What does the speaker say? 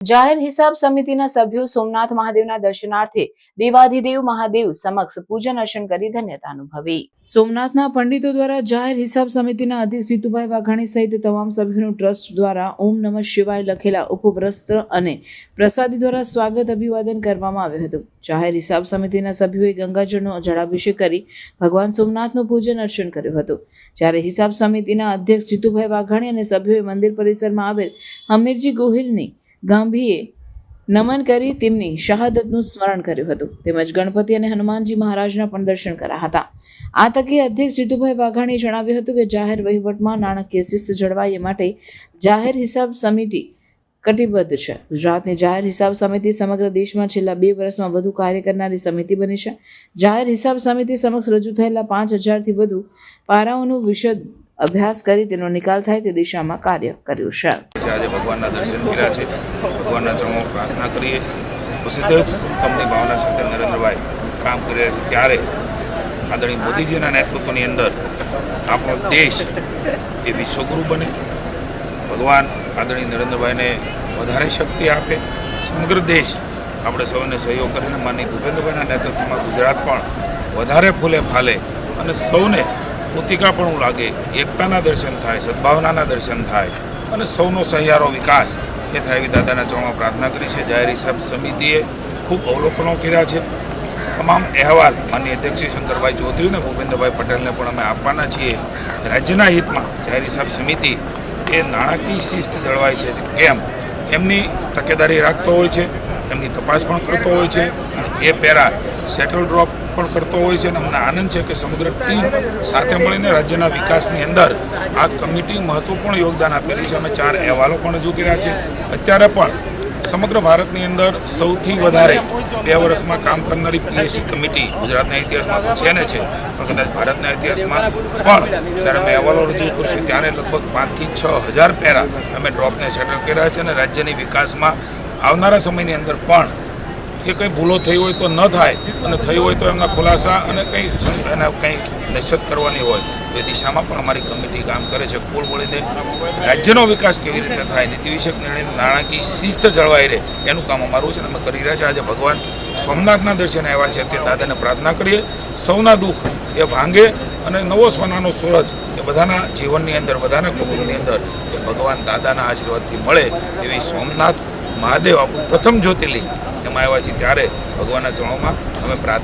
જાહેર હિસાબ સમિતિના સભ્યો સોમનાથ મહાદેવના દર્શનાર્થે દેવાધિદેવ મહાદેવ સમક્ષ પૂજન અર્ચન કરી ધન્યતા અનુભવી. સોમનાથના પંડિતો દ્વારા જાહેર હિસાબ સમિતિના અધ્યક્ષ જીતુભાઈ વાઘાણી સહિત તમામ સભ્યોનું ટ્રસ્ટ દ્વારા ઓમ નમઃ શિવાય લખેલા ઉપવ્રસ્ત્ર અને પ્રસાદી દ્વારા સ્વાગત અભિવાદન કરવામાં આવ્યું હતું. જાહેર હિસાબ સમિતિના સભ્યોએ ગંગાજળનો જળાભિષેક કરી ભગવાન સોમનાથનું પૂજન અર્ચન કર્યું હતું. જ્યારે હિસાબ સમિતિના અધ્યક્ષ જીતુભાઈ વાઘાણી અને સભ્યોએ મંદિર પરિસરમાં આવેલ હમીરજી ગોહિલની ગાંભીએ નમન કરી તેમની શહાદતનું સ્મરણ કર્યું હતું. તેમજ ગણપતિ અને હનુમાનજી મહારાજના પણ દર્શન કર્યા હતા. આ તકે અધ્યક્ષ જીતુભાઈ વાઘાણીએ જણાવ્યું હતું કે જાહેર વહીવટમાં નાણાકીય શિસ્ત જળવાય એ માટે જાહેર હિસાબ સમિતિ કટિબદ્ધ છે. ગુજરાતની જાહેર હિસાબ સમિતિ સમગ્ર દેશમાં છેલ્લા બે વર્ષમાં વધુ કાર્ય કરનારી સમિતિ બની છે. જાહેર હિસાબ સમિતિ સમક્ષ રજૂ થયેલા પાંચ હજારથી વધુ પારાઓનું વિશદ અભ્યાસ કરી તેનો નિકાલ થાય તે દિશામાં કાર્ય કર્યું છે. આજે ભગવાનના દર્શન કર્યા છે, ભગવાનના ચરણો પ્રાર્થના કરીએ. વસુદેવ કંપની ભાવના સાથે નરેન્દ્રભાઈ કામ કરી રહ્યા છે. ત્યારે આદરણીય મોદીજીના નેતૃત્વની અંદર આપણો દેશ એ વિશ્વગુરુ બને. ભગવાન આદરણીય નરેન્દ્રભાઈને વધારે શક્તિ આપે. સમગ્ર દેશ આપણે સૌને સહયોગ કરીને માનની ભૂપેન્દ્રભાઈના નેતૃત્વમાં ગુજરાત પણ વધારે ફૂલે ફાલે અને સૌને પોતિકાપણું લાગે. એકતાના દર્શન થાય સદભાવનાના દર્શન થાય અને સૌનો સહિયારો વિકાસ. એ થાય એવી દાદાના ચરણમાં પ્રાર્થના કરી છે. જાહેર હિસાબ સમિતિએ ખૂબ અવલોકનો કર્યા છે. તમામ અહેવાલ માનનીય અધ્યક્ષ શંકરભાઈ ચૌધરી અને ભૂપેન્દ્રભાઈ પટેલને પણ અમે આપવાના છીએ. રાજ્યના હિતમાં જાહેર હિસાબ સમિતિ એ નાણાકીય શિસ્ત જળવાય છે. કેમ? એમની તકેદારી રાખતો હોય છે. એમની તપાસ પણ કરતો હોય છે અને એ પેરા સેટલ ડ્રોપ પણ કરતો હોય છે અને અમને આનંદ છે કે સમગ્ર ટીમ સાથે મળીને રાજ્યના વિકાસની અંદર આ કમિટી મહત્વપૂર્ણ યોગદાન આપેલી છે. અમે ચાર અહેવાલો પણ રજૂ કર્યા છે. અત્યારે પણ સમગ્ર ભારતની અંદર સૌથી વધારે બે વર્ષમાં કામ કરનારી પીએસસી કમિટી ગુજરાતના ઇતિહાસમાં તો છે ને છે, પણ કદાચ ભારતના ઇતિહાસમાં પણ જ્યારે અમે અહેવાલો રજૂ કરીશું ત્યારે લગભગ પાંચથી છ હજાર પેરા અમે ડ્રોપને સેટલ કર્યા છે અને રાજ્યની વિકાસમાં આવનારા સમયની અંદર પણ કે કંઈ ભૂલો થઈ હોય તો ન થાય અને થઈ હોય તો એમના ખુલાસા અને કંઈ એના કંઈ નશત કરવાની હોય તો એ દિશામાં પણ અમારી કમિટી કામ કરે છે. કુલ મળીને રાજ્યનો વિકાસ કેવી રીતે થાય, નીતિ વિષયક નિર્ણય, નાણાકીય શિસ્ત જળવાઈ રહે, એનું કામ અમારું છે અને અમે કરી રહ્યા છીએ આજે ભગવાન સોમનાથના દર્શન આવ્યા છે. તે દાદાને પ્રાર્થના કરીએ. સૌના દુઃખ એ ભાંગે અને નવો સોનાનો સૂરજ એ બધાના જીવનની અંદર, બધાના કુટુંબની અંદર એ ભગવાન દાદાના આશીર્વાદથી મળે એવી સોમનાથ મહાદેવ આપણું પ્રથમ જ્યોતિર્લિંગ એમાં આવ્યા છીએ ત્યારે ભગવાનના ચરણોમાં અમે પ્રાર્થના